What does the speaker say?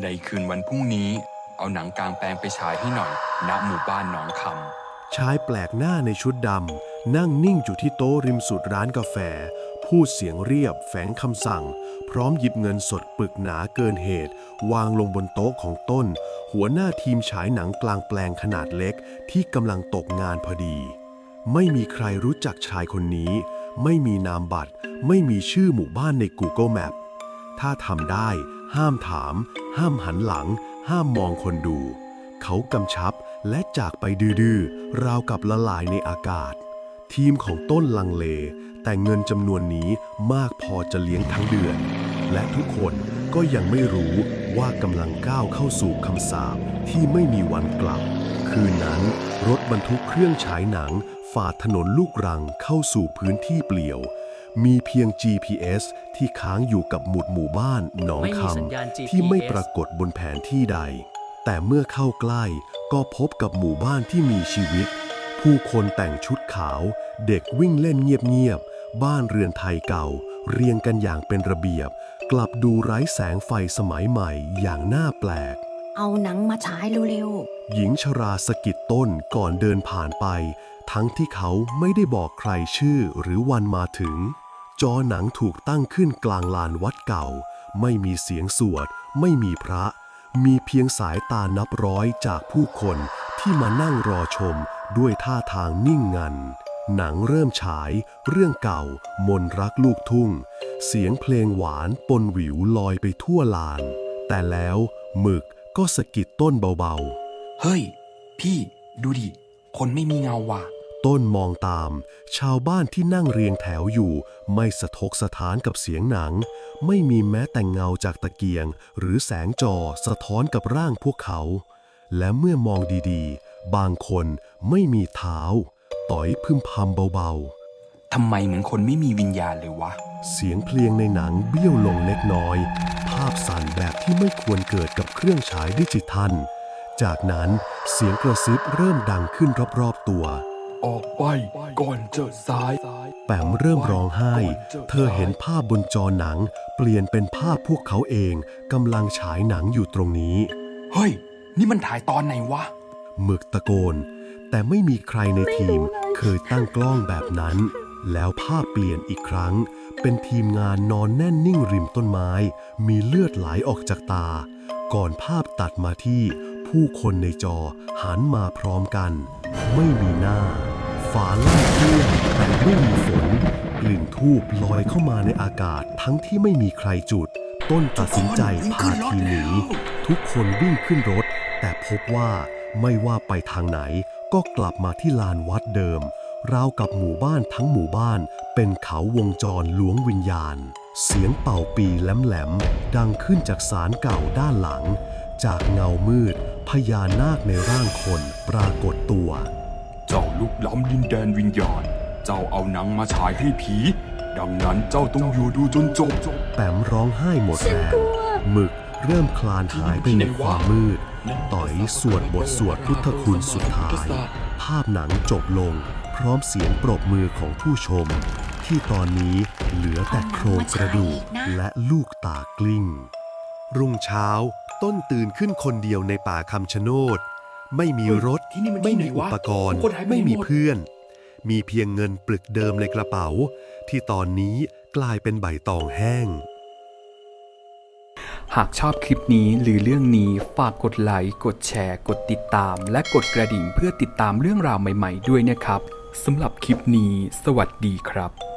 ในคืนวันพรุ่งนี้ เอาหนังกลางแปลงไปฉายให้หน่อยณหมู่บ้านหนองคำชายแปลกหน้าในชุดดำนั่งนิ่งอยู่ที่โต๊ะริมสุดร้านกาแฟ พูดเสียงเรียบแฝงคำสั่ง พร้อมหยิบเงินสดปึกหนาเกินเหตุ วางลงบนโต๊ะของต้น หัวหน้าทีมฉายหนังกลางแปลงขนาดเล็กที่กำลังตกงานพอดี ไม่มีใครรู้จักชายคนนี้ ไม่มีนามบัตร ไม่มีชื่อหมู่บ้านใน Google Map ถ้าทำได้ ห้ามถาม ห้ามหันหลัง ห้ามมองคนดู เขากำชับและจากไปดื้อๆ ราวกับละลายในอากาศ ทีมของต้นลังเล แต่เงินจำนวนนี้มากพอจะเลี้ยงทั้งเดือน และทุกคนก็ยังไม่รู้ว่ากำลังก้าวเข้าสู่คำสาปที่ไม่มีวันกลับ คืนนั้น รถบรรทุกเครื่องฉายหนังฝ่าถนนลูกรังเข้าสู่พื้นที่เปลี่ยว มีเพียง GPS ที่ค้างอยู่กับหมุดหมู่บ้านหนองไม่มีคสัญญาณำ GPS ที่ไม่ปรากฏบนแผนที่ใด แต่เมื่อเข้าใกล้ก็พบกับหมู่บ้านที่มีชีวิต ผู้คนแต่งชุดขาว เด็กวิ่งเล่นเงียบๆ บ้านเรือนไทยเก่า เรียงกันอย่างเป็นระเบียบ กลับดูไร้แสงไฟสมัยใหม่อย่างน่าแปลก เอาหนังมาฉายเร็วหญิงชราสะกิดต้นก่อนเดินผ่านไป ทั้งที่เขาไม่ได้บอกใครชื่อหรือวันมาถึง จอหนังถูกตั้งขึ้นกลางลานวัดเก่า ไม่มีเสียงสวด ไม่มีพระ มีเพียงสายตานับร้อยจากผู้คนที่มานั่งรอชมด้วยท่าทางนิ่งงัน หนังเริ่มฉาย เรื่องเก่า มนรักลูกทุ่ง เสียงเพลงหวานปนหวิวลอยไปทั่วลาน แต่แล้วหมึกก็สะกิดต้นเบาๆ เฮ้ย พี่ดูดิ คนไม่มีเงาว่ะ ต้นมองตาม ชาวบ้านที่นั่งเรียงแถวอยู่ ไม่สะทกสะท้านกับเสียงหนัง ไม่มีแม้แต่เงาจากตะเกียง หรือแสงจอสะท้อนกับร่างพวกเขา และเมื่อมองดีๆ บางคนไม่มีเท้า ต่อยพึมพำเบาทำไมเหมือนคนไม่มีวิญญาณเลยวะๆเสียงเพลงในหนังเบี้ยวลงเล็กน้อย ภาพสั่นแบบที่ไม่ควรเกิดกับเครื่องฉายดิจิทัล จากนั้นเสียงกระซิบเริ่มดังขึ้นรอบๆตัว ออกไปก่อนเจอซ้าย แปมเริ่มร้องไห้ เธอเห็นภาพบนจอหนัง เปลี่ยนเป็นภาพพวกเขาเองกำลังฉายหนังอยู่ตรงนี้ เฮ้ย นี่มันถ่ายตอนไหนวะ หมึกตะโกน แต่ไม่มีใครในทีมเคยตั้งกล้องแบบนั้น แล้วภาพเปลี่ยนอีกครั้ง เป็นทีมงานนอนแน่นนิ่งริมต้นไม้ มีเลือดไหลออกจากตา ก่อนภาพตัดมาที่ผู้คนในจอหันมาพร้อมกัน ไม่มีหน้า ฝาล่างเครื่องแต่ไม่มีฝนกลิ่นทูบลอยเข้ามาในอากาศทั้งที่ไม่มีใครจุด ต้นตัดสินใจพาทีมหนีทุกคนวิ่งขึ้นรถ แต่พบว่าไม่ว่าไปทางไหน ก็กลับมาที่ลานวัดเดิม ราวกับหมู่บ้านทั้งหมู่บ้าน เป็นเขาวงจรล้วงวิญญาณ เสียงเป่าปีแหลมๆดังขึ้นจากศาลเก่าด้านหลัง จากเงามืด พญานาคในร่างคนปรากฏตัว เจ้าลุกล้ำดินแดนวิญญาณ เจ้าเอาหนังมาฉายให้ผี ดังนั้นเจ้าต้องอยู่ดูจนจบ แปมร้องไห้หมดแรงหมึกเริ่มคลานหายไปในความมืด ต่อยสวดบทสวดพุทธคุณสุดท้าย ภาพหนังจบลง พร้อมเสียงปรบมือของผู้ชม ที่ตอนนี้เหลือแต่โครงกระดูกและลูกตากลิ้ง รุ่งเช้าต้นตื่นขึ้นคนเดียวในป่าคำชะโนด ไม่มีรถ ที่นี่มันที่ไม่ไหนมีวะอุปกรณ์ทุกคนหายไปไหนไม่มีหมดเพื่อน มีเพียงเงินปลึกเดิมในกระเป๋า ที่ตอนนี้กลายเป็นใบตองแห้ง หากชอบคลิปนี้หรือเรื่องนี้ฝากกดไลค์ กดแชร์ กดติดตาม และกดกระดิ่งเพื่อติดตามเรื่องราวใหม่ ๆ ด้วยนะครับสำหรับคลิปนี้ สวัสดีครับ